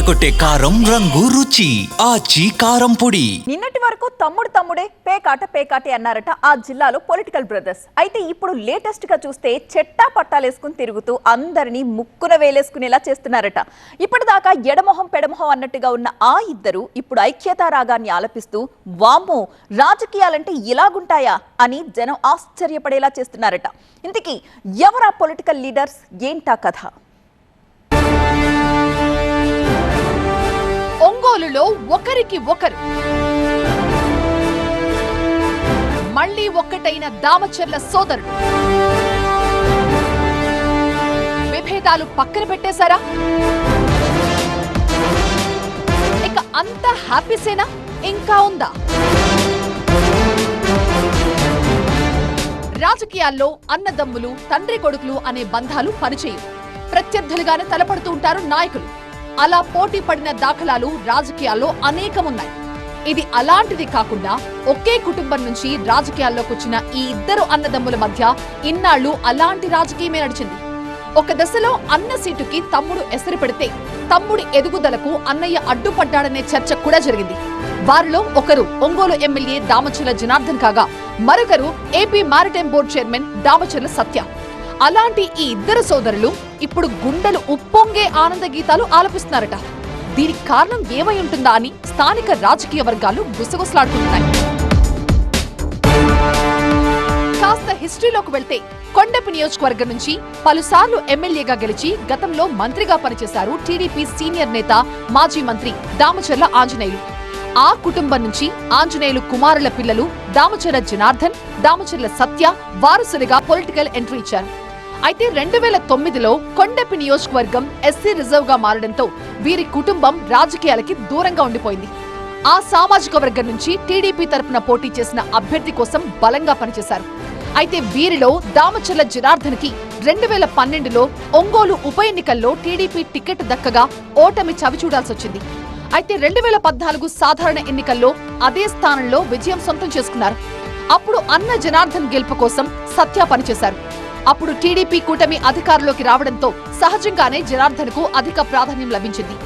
అదరగొట్టే కారం రంగు రుచి ఆచి కారం పొడి. నిన్నటి వరకు తమ్ముడు తమ్ముడే పేకాట పేకాటే అన్నారట ఆ జిల్లాలో పొలిటికల్ బ్రదర్స్ అయితే ఇప్పుడు లేటెస్ట్గా చూస్తే చెట్టా పట్టాలేసుకుని తిరుగుతూ అందరినీ ముక్కున వేలేసుకునేలా చేస్తున్నారట. ఇప్పటిదాకా ఎడమొహం పెడమొహం అన్నట్టుగా ఉన్న ఆ ఇద్దరు ఇప్పుడు ఐక్యతా రాగాన్ని ఆలపిస్తూ వామ్మో రాజకీయాలంటే ఇలాగుంటాయా? అని జనం ఆశ్చర్యపడేలా చేస్తున్నారట. ఇంతకీ ఎవరా పొలిటికల్ లీడర్స్ ఏంటా కథ? ఒంగోలులో ఒకరికి ఒకరు. మళ్ళీ ఒక్కటైన దామచర్ల సోదరుడు. విభేదాలు పక్కన పెట్టేశారా? ఇక అంత హ్యాపీసేనా ఇంకా ఉందా? రాజకీయాల్లో అన్నదమ్ములు తండ్రి కొడుకులు అనే బంధాలు పనిచేయవు. ప్రత్యర్థులుగానే తలపడుతూ ఉంటారు నాయకులు. అలా పోటీ పడిన దాఖలాలు రాజకీయాల్లో అనేకమున్నాయి. ఇది అలాంటిది కాకుండా ఒకే కుటుంబం నుంచి రాజకీయాల్లోకి వచ్చిన ఈ ఇద్దరు అన్నదమ్ముల మధ్య ఇన్నాళ్ళు అలాంటి రాజకీయమే నడిచింది. ఒక దశలో అన్న సీటుకి తమ్ముడు ఎసరు పెడితే తమ్ముడి ఎదుగుదలకు అన్నయ్య అడ్డుపడ్డాడనే చర్చ కూడా జరిగింది. వారిలో ఒకరు ఒంగోలు ఎమ్మెల్యే దామచర్ల జనార్దన్ కాగా మరొకరు AP maritime board chairman Damacharla Satya. అలాంటి ఈ ఇద్దరు సోదరులు ఇప్పుడు గుండెలు ఉప్పొంగే ఆనంద గీతాలు ఆలపిస్తున్నారట. దీనికి కారణం ఏమై ఉంటుందా అని స్థానిక రాజకీయ వర్గాలు గుసగుసలాడుకుంటున్నాయి. కాస్త హిస్టరీలోకి వెళ్తే కొండపి నియోజకవర్గం నుంచి పలుసార్లు ఎమ్మెల్యేగా గెలిచి గతంలో మంత్రిగా పనిచేశారు టీడీపీ సీనియర్ నేత మాజీ మంత్రి దామచర్ల ఆంజనేయులు. ఆ కుటుంబం నుంచి ఆంజనేయులు కుమారుల పిల్లలు దామచర్ల జనార్దన్ దామచర్ల సత్య వారసులుగా పొలిటికల్ ఎంట్రీ ఇచ్చారు. అయితే రెండు వేల తొమ్మిదిలో కొండపి నియోజకవర్గం ఎస్సీ రిజర్వ్గా మారడంతో వీరి కుటుంబం రాజకీయాలకి దూరంగా ఉండిపోయింది. ఆ సామాజిక వర్గం నుంచి టీడీపీ తరపున పోటీ చేసిన అభ్యర్థి కోసం బలంగా పనిచేశారు. అయితే వీరిలో దామచర్ల జనార్దన్కి రెండు వేల పన్నెండులో ఒంగోలు ఉప ఎన్నికల్లో టీడీపీ టికెట్ దక్కగా ఓటమి చవిచూడాల్సి వచ్చింది. అయితే రెండు వేల పద్నాలుగు సాధారణ ఎన్నికల్లో అదే స్థానంలో విజయం సొంతం చేసుకున్నారు. అప్పుడు అన్న జనార్దన్ గెలుపు కోసం సత్య పనిచేశారు. అప్పుడు టీడీపీ కూటమి అధికారంలోకి రావడంతో సహజంగానే జనార్దన్కు అధిక ప్రాధాన్యం లభించింది.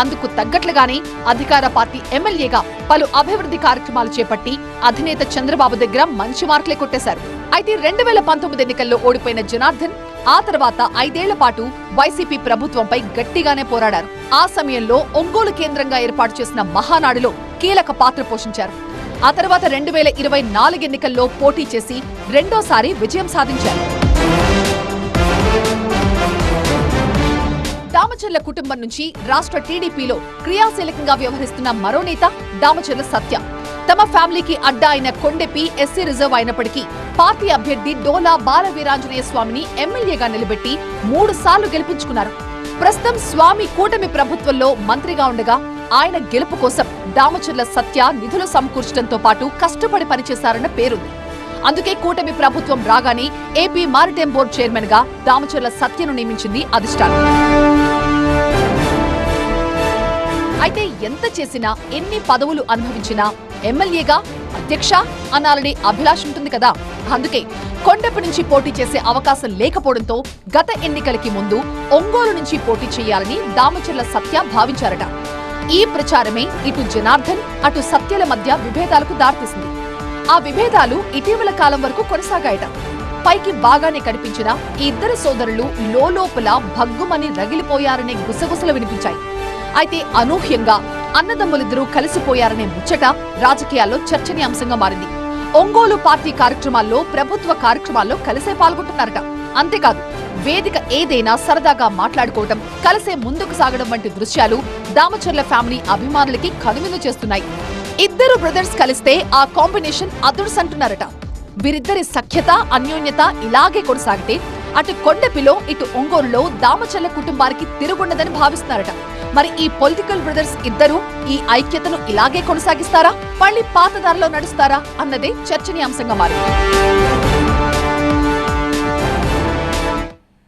అందుకు తగ్గట్లుగానే అధికార పార్టీ ఎమ్మెల్యేగా పలు అభివృద్ధి కార్యక్రమాలు చేపట్టి అధినేత చంద్రబాబు దగ్గర మంచి మార్కులే కొట్టేశారు. అయితే రెండు వేల పంతొమ్మిది ఎన్నికల్లో ఓడిపోయిన జనార్దన్ ఆ తర్వాత ఐదేళ్ళ పాటు వైసీపీ ప్రభుత్వంపై గట్టిగానే పోరాడారు. ఆ సమయంలో ఒంగోలు కేంద్రంగా ఏర్పాటు చేసిన మహానాడులో కీలక పాత్ర పోషించారు. ఆ తర్వాత రెండు వేల ఇరవై నాలుగు ఎన్నికల్లో పోటీ చేసి రెండోసారి విజయం సాధించారు. దామచర్ల కుటుంబం నుంచి రాష్ట్ర టీడీపీలో క్రియాశీలకంగా వ్యవహరిస్తున్న మరో నేత దామచర్ల సత్య. తమ ఫ్యామిలీకి అడ్డా అయిన కొండెపి ఎస్సీ రిజర్వ్ అయినప్పటికీ పార్టీ అభ్యర్థి డోలా బాలవీరాంజనేయ స్వామిని ఎమ్మెల్యేగా నిలబెట్టి మూడు సార్లు గెలిపించుకున్నారు. ప్రస్తుతం స్వామి కూటమి ప్రభుత్వంలో మంత్రిగా ఉండగా ఆయన గెలుపు కోసం దామచర్ల సత్య నిధులు సమకూర్చడంతో పాటు కష్టపడి పనిచేశారన్న పేరుంది. అందుకే కూటమి ప్రభుత్వం రాగానే ఏపీ మారిటైమ్ బోర్డు చైర్మన్గా దామచర్ల సత్యను నియమించింది అధిష్టానం. అయితే ఎంత చేసినా ఎన్ని పదవులు అనుభవించినా ఎమ్మెల్యేగా అధ్యక్ష అనాలని అభిలాష ఉంటుంది కదా. అందుకే కొండపి నుంచి పోటీ చేసే అవకాశం లేకపోవడంతో గత ఎన్నికలకి ముందు ఒంగోలు నుంచి పోటీ చేయాలని దామచర్ల సత్య భావించారట. ఈ ప్రచారమే ఇటు జనార్దన్ అటు సత్యల మధ్య విభేదాలకు దారితీసింది. ఆ విభేదాలు ఇటీవల కాలం వరకు కొనసాగాయట. పైకి బాగానే కనిపించిన ఈ ఇద్దరు సోదరులు లోపల భగ్గుమని రగిలిపోయారనే గుసగుసలు వినిపించాయి. అయితే అనూహ్యంగా అన్నదమ్ములిద్దరూ కలిసిపోయారనే ముచ్చట రాజకీయాల్లో చర్చనీయాంశంగా మారింది. ఒంగోలు పార్టీ కార్యక్రమాల్లో ప్రభుత్వ కార్యక్రమాల్లో కలిసే పాల్గొంటున్నారట. అంతేకాదు వేదిక ఏదైనా సరదాగా మాట్లాడుకోవటం కలిసే ముందుకు సాగడం వంటి దృశ్యాలు దామచర్ల ఫ్యామిలీ అభిమానులకి కనువిందు చేస్తున్నాయి. ఇద్దరు బ్రదర్స్ కలిస్తే ఆ కాంబినేషన్ అదుర్స్ అంటున్నారట వీరిద్దరి సఖ్యత అన్యోన్యత ఇలాగే కొనసాగితే అటు కొండపిలో ఇటు ఒంగోలులో దామచర్ల కుటుంబానికి తిరుగుండదని భావిస్తున్నారట. మరి ఈ పొలిటికల్ బ్రదర్స్ ఇద్దరు ఈ ఐక్యతను ఇలాగే కొనసాగిస్తారా? మళ్ళీ పాతదారిలో నడుస్తారా? అన్నదే చర్చనీయాంశంగా మారింది.